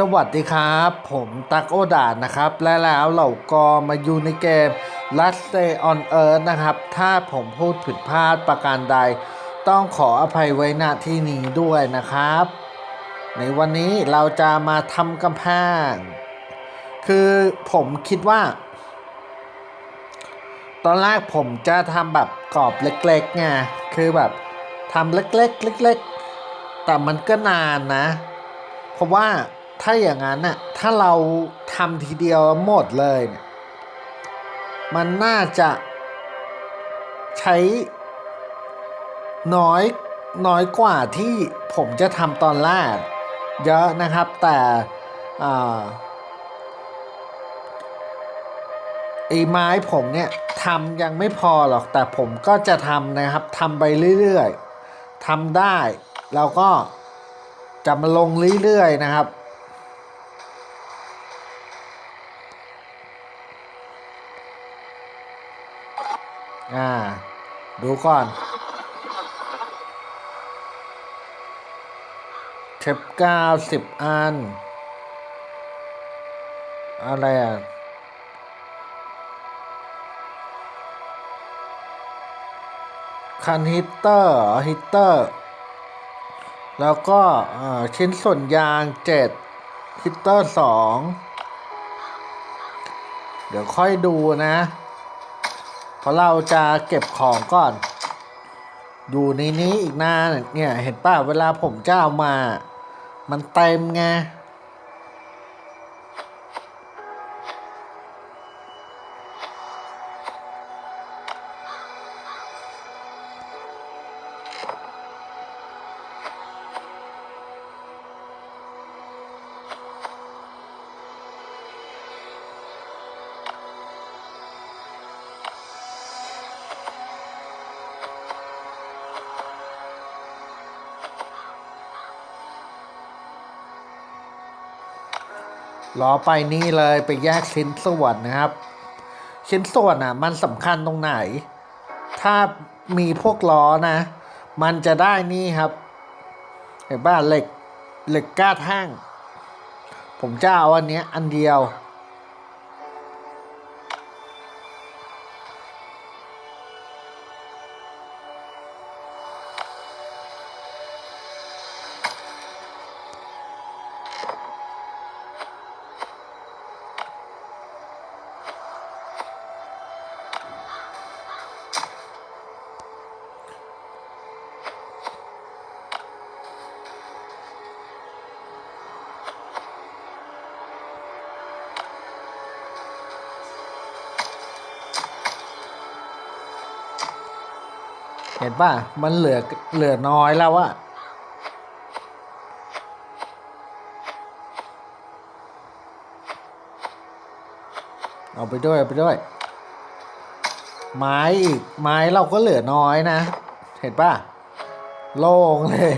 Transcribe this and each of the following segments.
สวัสดีครับ ผมตักโอดานะครับ และแล้วเราก็มาอยู่ในเกม Last Day on Earth นะครับ ถ้าผมพูดผิดพลาดประการใด ต้องขออภัยไว้ณที่นี้ด้วยนะครับ ในวันนี้เราจะมาทำกำแพง คือผมคิดว่า ตอนแรกผมจะทำแบบกรอบเล็กๆไงคือแบบทำเล็กๆเล็กๆแต่มันก็นานนะ เพราะว่า ถ้าอย่างนั้นน่ะถ้าเราทำทีเดียวหมดเลยเนี่ยมันน่าจะใช้น้อยน้อยกว่าที่ผมจะทำตอนแรกเยอะนะครับแต่อ่าไอ้ไม้ผมเนี่ยทำยังไม่พอหรอกแต่ผมก็จะทำนะครับทำไปเรื่อยๆทำได้ แล้วก็จะมาลงเรื่อยๆนะครับ อ่า ดูก่อนเทปเก้าสิบอัน อะไรอะคันฮิตเตอร์ฮิตเตอร์ แล้วก็ชิ้นส่วนยางเจ็ดฮิตเตอร์สองเดี๋ยวค่อยดูนะ พอเราจะเก็บของก่อน อยู่ในนี้อีกนานเนี่ยเห็นป่ะเวลาผมจะเอามา มันเต็มไง ล้อไปนี่เลยไปแยกชิ้นส่วนนะครับ ชิ้นส่วนอะ มันสำคัญตรงไหน ถ้ามีพวกล้อนะ มันจะได้นี่ครับเห็นป่ะเหล็กเหล็กก้าแท่งผมจะเอาอันนี้อันเดียว ป่ะ มันเหลือเหลือน้อยแล้วอะเอาไปด้วยเอาไปด้วย ไม้อีกไม้เราก็เหลือน้อยนะ เห็นป่ะ โล่งเลย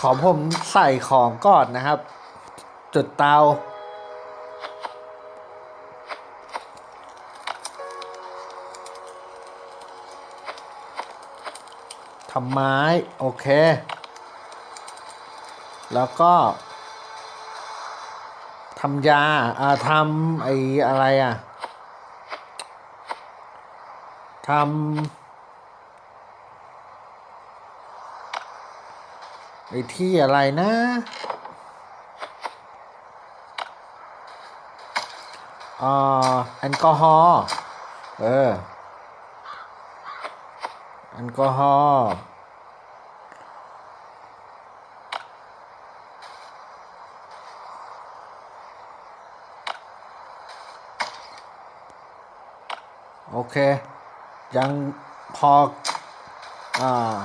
ขอผมใส่ของก่อนนะครับ จุดเตา ทำไม้โอเค แล้วก็ทำยาอ่าทำไอ้อะไรอะทำไอ้ที่อะไรนะ อ่าแอลกอฮอล์เออแอ ลกอฮอล์โอเค ยังพออ่า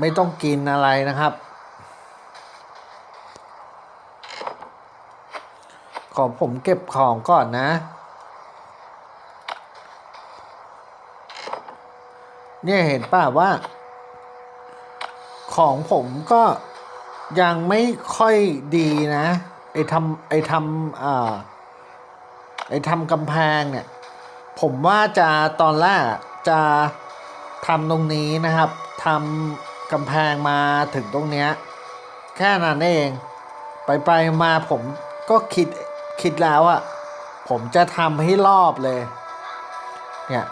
ไม่ต้องกินอะไรนะครับ ขอผมเก็บของก่อนนะ เนี่ยเห็นป่ะว่า ของผมก็ยังไม่ค่อยดีนะ ไอทำไอทำอ่าไอทำกำแพงเนี่ย ผมว่าจะตอนแรกจะทำตรงนี้นะครับทำกำแพงมาถึงตรงเนี้ย แค่นั้นเอง ไปไปมาผมก็คิดคิดแล้วอะผมจะทำให้รอบเลย เนี่ย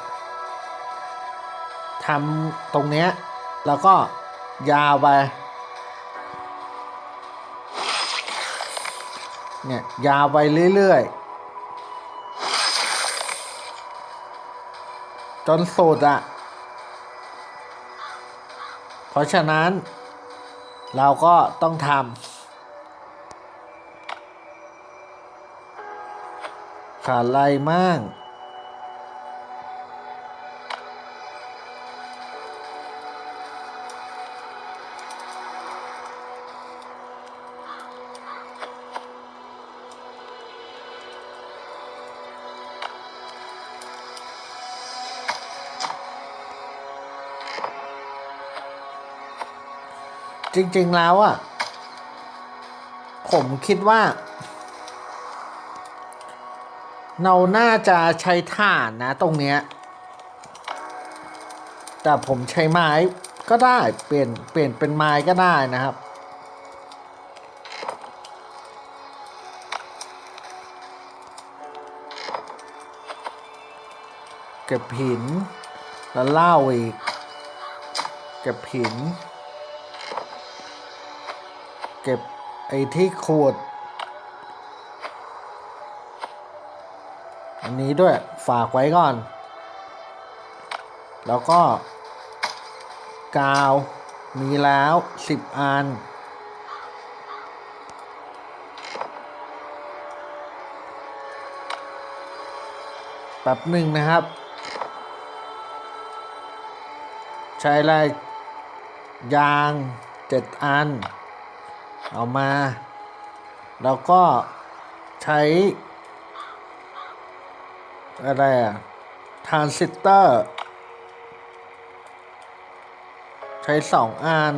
ทำตรงเนี้ยแล้วก็ยาวไปเนี่ยยาวไปเรื่อยๆ จนสุดอะเพราะฉะนั้น เราก็ต้องทำขาดอะไรมั่ง จริง ๆ แล้วอะ ผมคิดว่า เราน่าจะใช้ถ่านนะตรงเนี้ย แต่ผมใช้ไม้ก็ได้เปลี่ยนเปลี่ยนเป็นไม้ก็ได้นะครับเก็บหิน แล้วเล่าอีก เก็บหิน เก็บไอ้ที่ขวด อันนี้ด้วยฝากไว้ก่อน แล้วก็ กาวมีแล้วสิบอัน แป๊บหนึ่งนะครับ ใช้อะไรยางเจ็ดอัน เอามาแล้วก็ใช้ อะไรอะทรานซิสเตอร์ ใช้สองอัน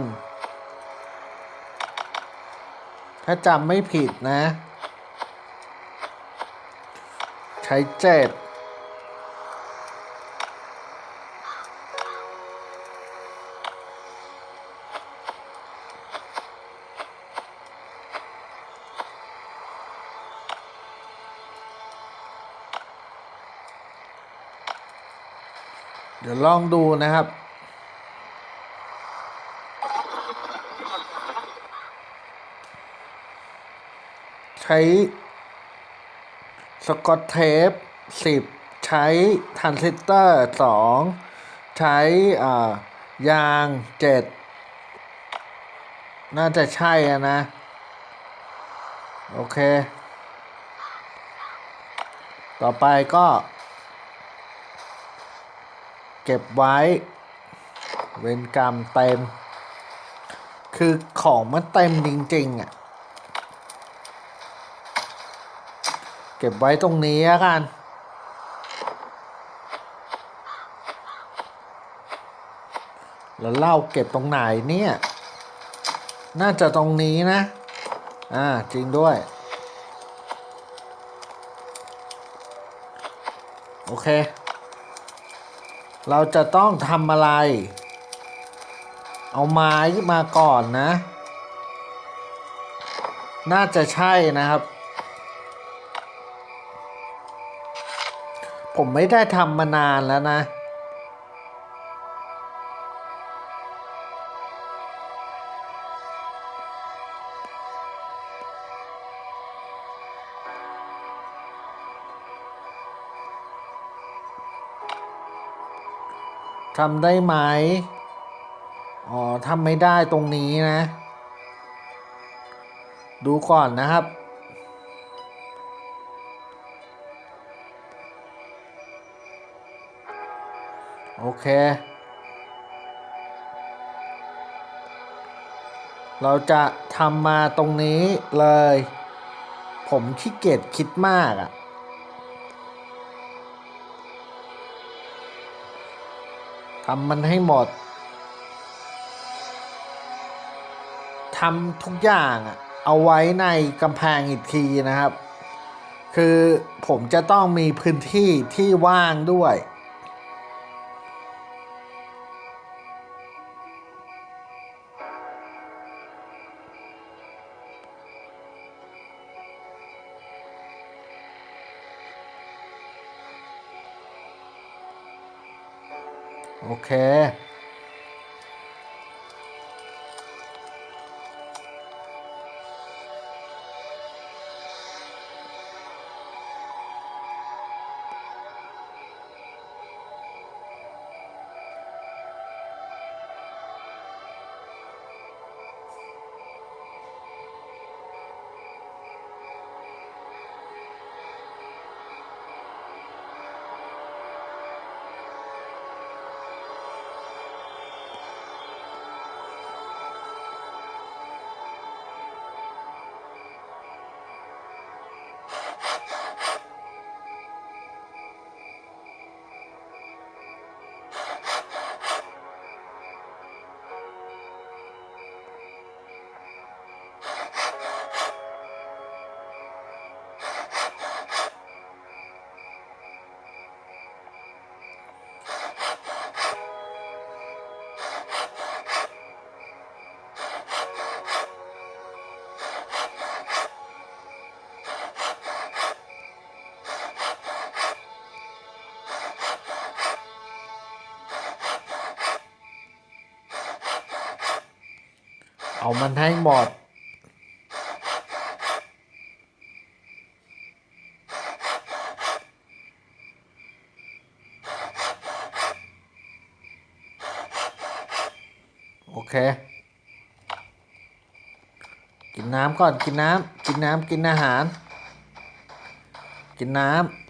ถ้าจำไม่ผิดนะ ใช้เจ็ด ลองดูนะครับ ใช้สกอตเทปสิบใช้ทรานซิสเตอร์สองใช้อ่ายางเจ็ดน่าจะใช่นะ โอเค ต่อไปก็ เก็บไว้ เวนกรรมเต็ม คือของมันเต็มจริงๆอะ เก็บไว้ตรงนี้กันแล้วเล่าเก็บตรงไหนเนี่ย น่าจะตรงนี้นะ อ่า จริงด้วย โอเค เราจะต้องทำอะไร เอาไม้มาก่อนนะ น่าจะใช่นะครับ ผมไม่ได้ทำมานานแล้วนะ ทำได้ไหมอ๋อทำไม่ได้ตรงนี้นะ ดูก่อนนะครับ โอเค เราจะทำมาตรงนี้เลย ผมขี้เกียจคิดมากอะ่ะ ทำมันให้หมดทำทุกอย่างอะเอาไว้ในกำแพงอีกทีนะครับ คือผมจะต้องมีพื้นที่ที่ว่างด้วย โอเค เอามันให้หมด โอเค กินน้ำก่อน กินน้ำ กินน้ำ กินอาหาร กินน้ำ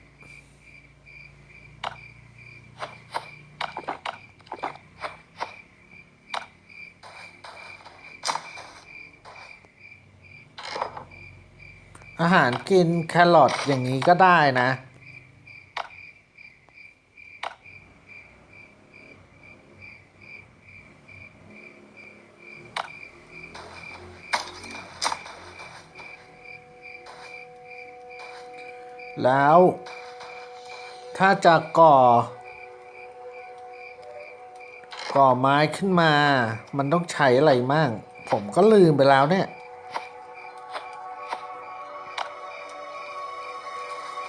อาหารกินแครอทอย่างนี้ก็ได้นะ แล้วถ้าจะก่อ ก่อไม้ขึ้นมา มันต้องใช้อะไรมั่ง ผมก็ลืมไปแล้วเนี่ย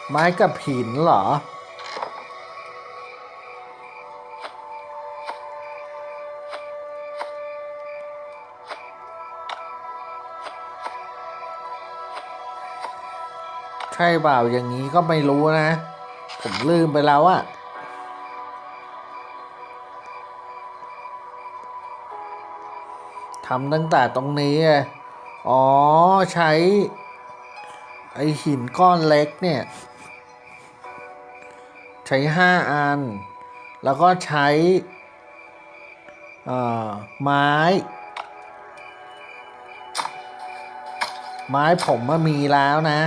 ไม้กับหินเหรอ ใช่เปล่าอย่างนี้ก็ไม่รู้นะ ผมลืมไปแล้วอะทำตั้งแต่ตรงนี้อะอ๋อ ใช้ ไอหินก้อนเล็กเนี่ย ใช้ห้าอัน แล้วก็ใช้ไม้ ไม้ผมมามีแล้วนะ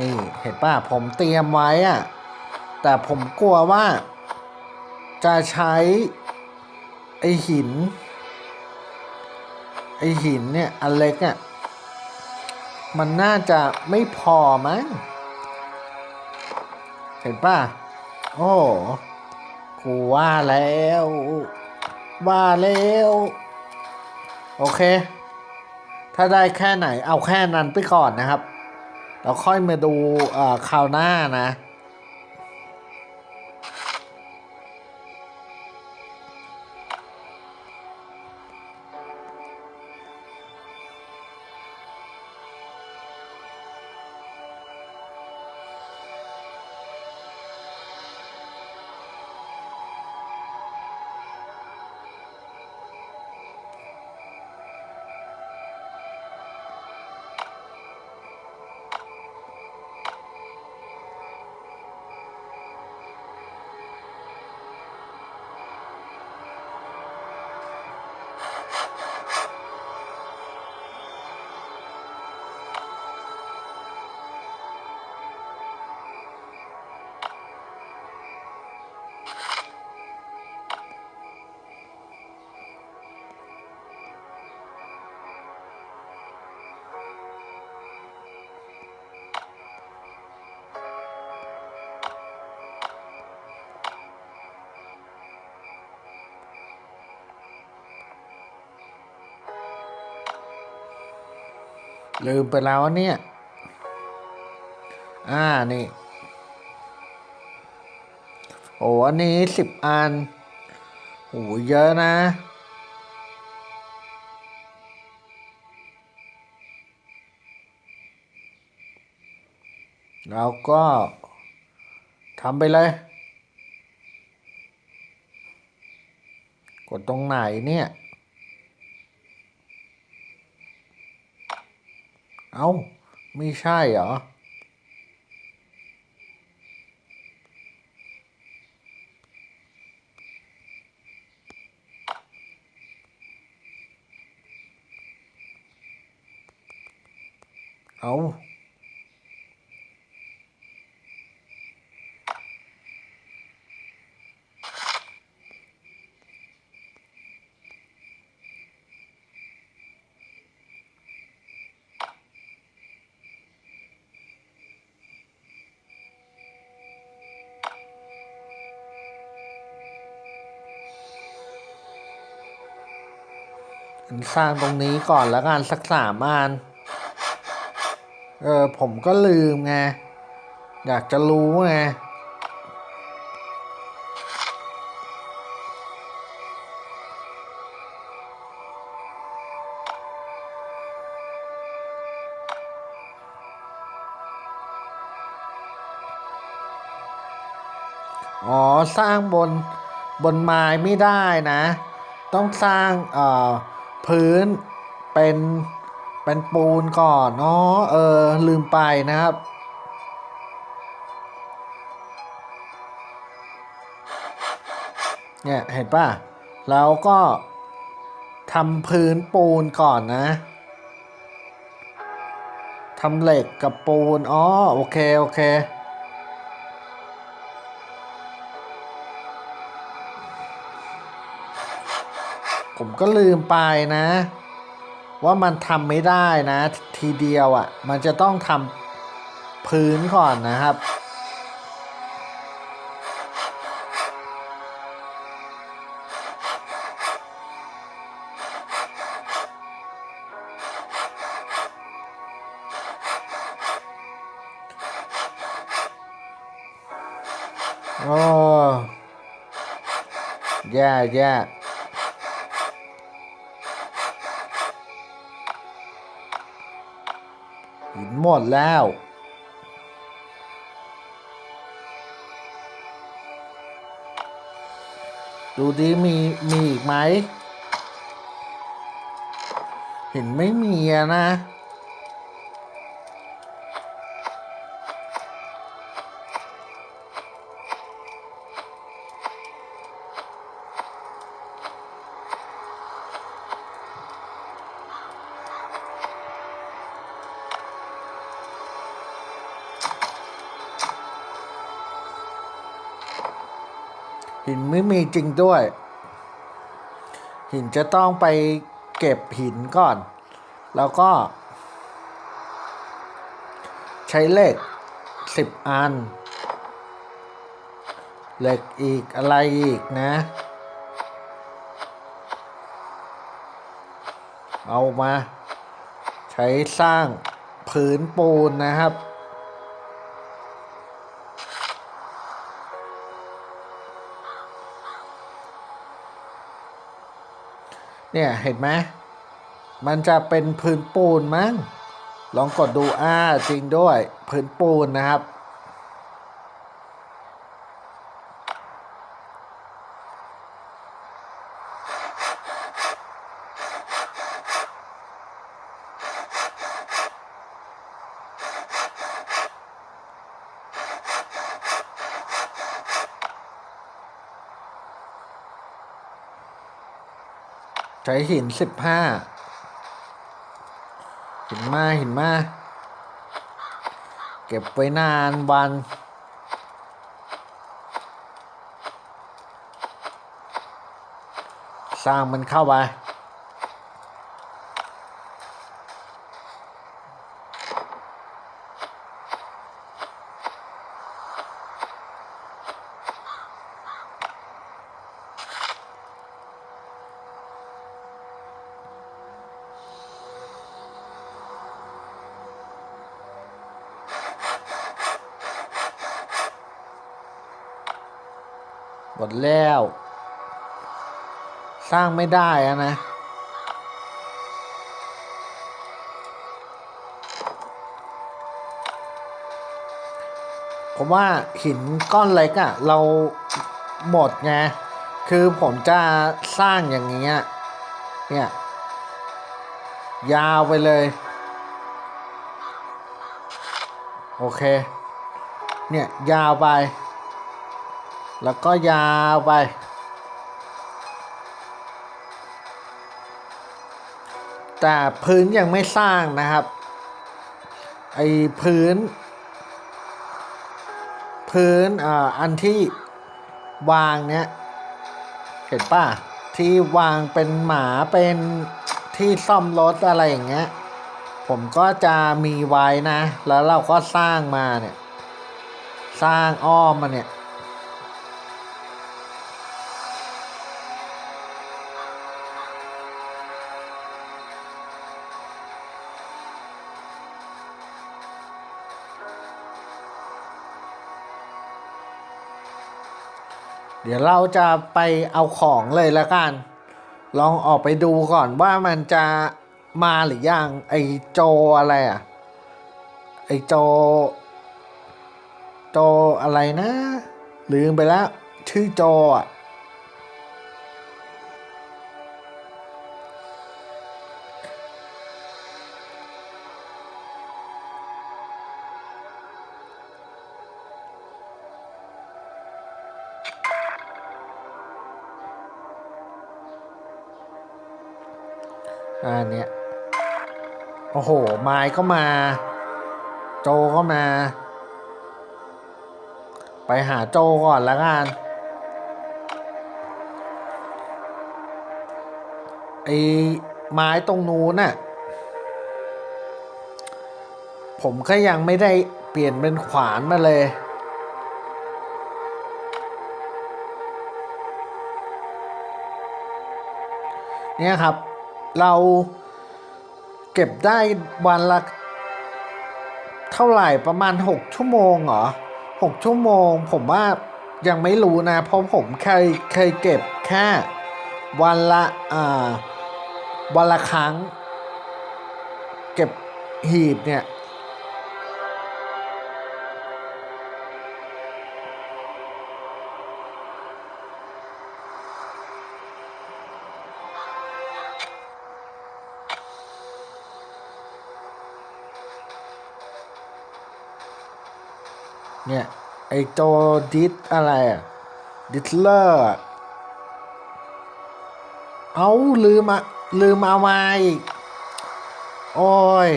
นี่เห็นป่ะ ผมเตรียมไว้อะแต่ผมกลัวว่า จะใช้ ไอหิน ไอหินเนี่ย อันเล็กอะ่ะมันน่าจะไม่พอมั้ง เห็นป่ะ โอ้กูว่าแล้ว ว่าแล้ว โอเค ถ้าได้แค่ไหนเอาแค่นั้นไปก่อนนะครับ เราค่อยมาดูเอ่อคราวหน้านะ ลืมไปแล้วเนี่ย อ่า นี่ โอ้อันนี้สิบอันโอ้เยอะนะแล้วก็ทำไปเลย กดตรงไหนเนี่ย เอา้าไม่ใช่เหรอ เอา สร้างตรงนี้ก่อนแล้วกันสักสามอัน เออ ผมก็ลืมไง อยากจะรู้ไง อ๋อ สร้างบนบนไม้ไม่ได้นะ ต้องสร้างเอ่อ พื้นเป็นเป็นปูนก่อนเนาะเออ ลืมไปนะครับ เนี่ยเห็นป่ะ แล้วก็ทำพื้นปูนก่อนนะทำเหล็กกับปูน อ๋อ โอเค โอเค ผมก็ลืมไปนะ ว่ามันทำไม่ได้นะ ทีเดียวอะ่ะ มันจะต้องทำพื้นก่อนนะครับโอ้แหมดแล้ว ดูดิมีมีอีกไหม เห็นไม่มีอะนะ หินไม่มีจริงด้วย หินจะต้องไปเก็บหินก่อน แล้วก็ ใช้เหล็กสิบอัน เหล็กอีกอะไรอีกนะ เอามา ใช้สร้างผืนปูนนะครับ เนี่ยเห็นไหมมันจะเป็นพื้นปูนมั้ง ลองกดดูอ่าจริงด้วย พื้นปูนนะครับ ใช้หินสิบห้าหินมาหินมา เก็บไว้นานวันสร้างมันเข้าไป ดแล้ว สร้างไม่ได้อะนะ ผมว่าหินก้อนเล็กอะ่ะเราหมดไง คือผมจะสร้างอย่างนี้ย เนี่ย ยาวไปเลย โอเค เนี่ย ยาวไป แล้วก็ยาวไป แต่พื้นยังไม่สร้างนะครับ ไอ้พื้น พื้นออันที่วางเนี้ยเห็นป่ะ ที่วางเป็นหมาเป็นที่ซ่อมรถอะไรอย่างเงี้ย ผมก็จะมีไว้นะ แล้วเราก็สร้างมาเนี่ย สร้างอ้อมมาเนี่ย ดี๋ยวเราจะไปเอาของเลยละกัน ลองออกไปดูก่อนว่ามันจะมาหรือยังไอโจอะไรอะไอโจ โจอะไรนะ ลืมไปแล้ว ชื่อโจอะ อันเนี้ยโอ้โห ไม้ก็มา โจก็มา ไปหาโจก่อนแล้วกันไอ้ไม้ตรงนู้นน่ะ ผมก็ยังไม่ได้เปลี่ยนเป็นขวานมาเลย เนี่ยครับ เราเก็บได้วันละเท่าไหร่ประมาณหกชั่วโมงเหรอหกชั่วโมง ผมว่ายังไม่รู้นะ เพราะผมเคยเคยเก็บแค่วันละอ่าวันละครั้ง เก็บหีบเนี่ย เนี่ยไอโจดิสอะไรอะดิสเลอร์เอาลืมอะลืมเอามาอีก โอ้ย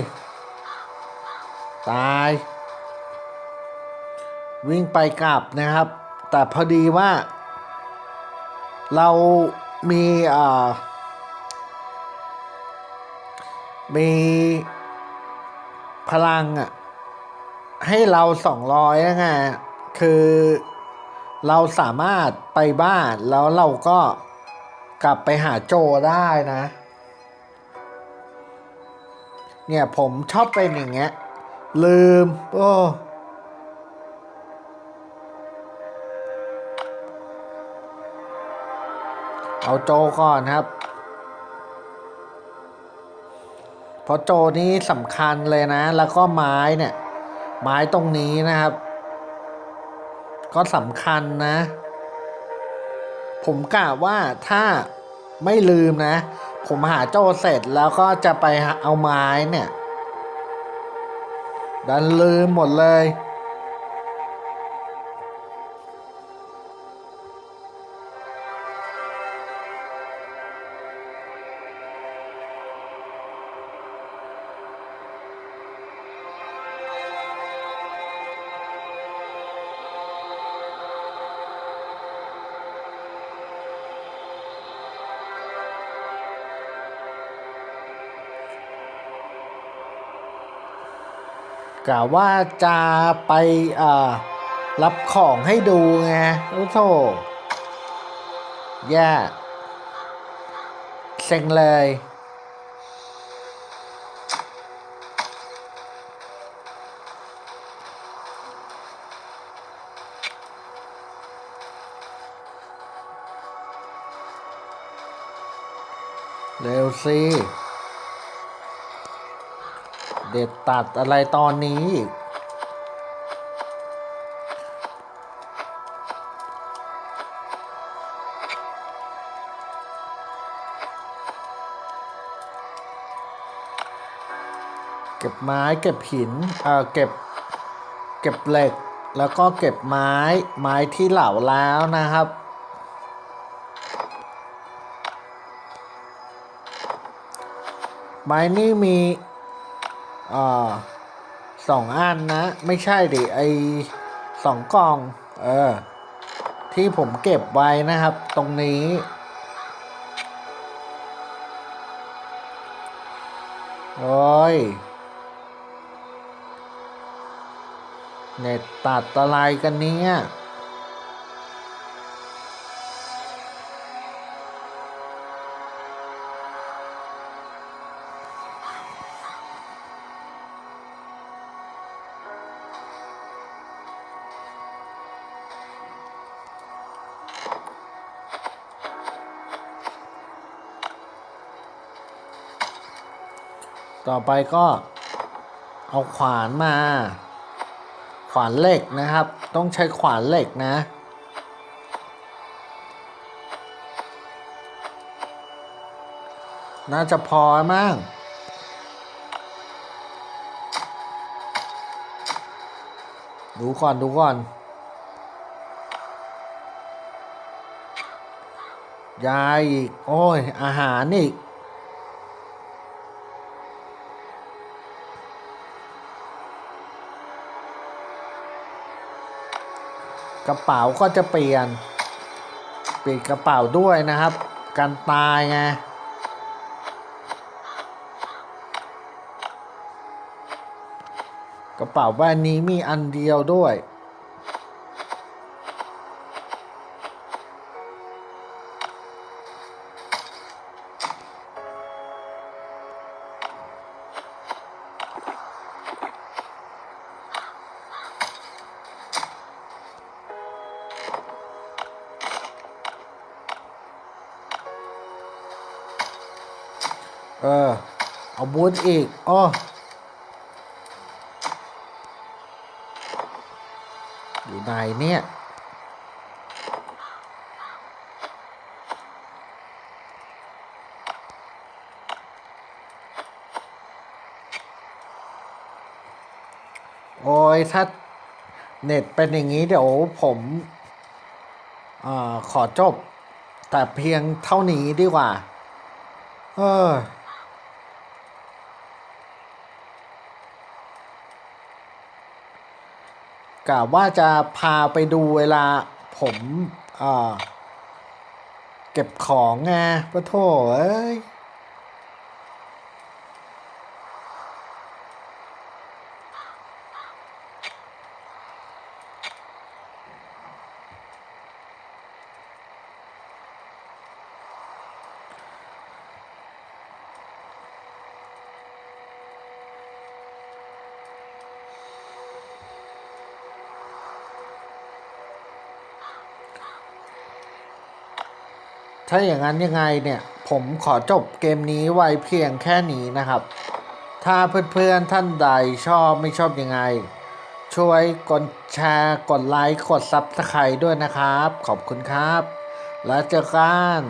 ตาย วิ่งไปกลับนะครับ แต่พอดีว่า เรามีอ่ามีพลังอะ ให้เราสองร้อยไงคือเราสามารถไปบ้านแล้วเราก็กลับไปหาโจได้นะ เนี่ยผมชอบเป็นอย่างเงี้ย ลืม โอ้เอาโจก่อนครับ เพราะโจนี้สำคัญเลยนะ แล้วก็ไม้เนี่ย ไม้ตรงนี้นะครับ ก็สำคัญนะ ผมกะว่าถ้าไม่ลืมนะ ผมหาโจเสร็จแล้วก็จะไปเอาไม้เนี่ย ดันลืมหมดเลย กะว่าจะไปรับของให้ดูไงโอ้โธ่แย่เซ็งเลย เร็วสิ เด็ดตัดอะไรตอนนี้อีกเก็บไม้เก็บหิน เอ่อเก็บ เก็บเหล็ก แล้วก็เก็บไม้ ไม้ที่เหลาแล้วนะครับไม้นี่มี อ่อสองอันนะ ไม่ใช่ดิไอสองกล่อง เออ ที่ผมเก็บไว้นะครับ ตรงนี้ โอ้ย เน็ตตัดอะไรกันเนี่ย ต่อไปก็เอาขวานมา ขวานเหล็กนะครับ ต้องใช้ขวานเหล็กนะ น่าจะพอมั้งดูก่อนดูก่อน ยาอีก โอ้ย อาหารอีก กระเป๋าก็จะเปลี่ยน เปลี่ยนกระเป๋าด้วยนะครับ การตายไงกระเป๋าใบนี้มีอันเดียวด้วย เออ เอาบูทอีกอ้ออยู่ไหนเนี่ยโอ้ยถ้าเน็ตเป็นอย่างนี้เดี๋ยวผมอาขอจบ แต่เพียงเท่านี้ดีกว่า เออ กะว่าจะพาไปดูเวลาผมเก็บของไงปะโถเอ้ย ถ้าอย่างนั้นยังไงเนี่ยผมขอจบเกมนี้ไว้เพียงแค่นี้นะครับ ถ้าเพื่อนๆท่านใดชอบไม่ชอบยังไง ช่วยกดแชร์กดไลค์กดซับสไครต์ด้วยนะครับ ขอบคุณครับ แล้วเจอกัน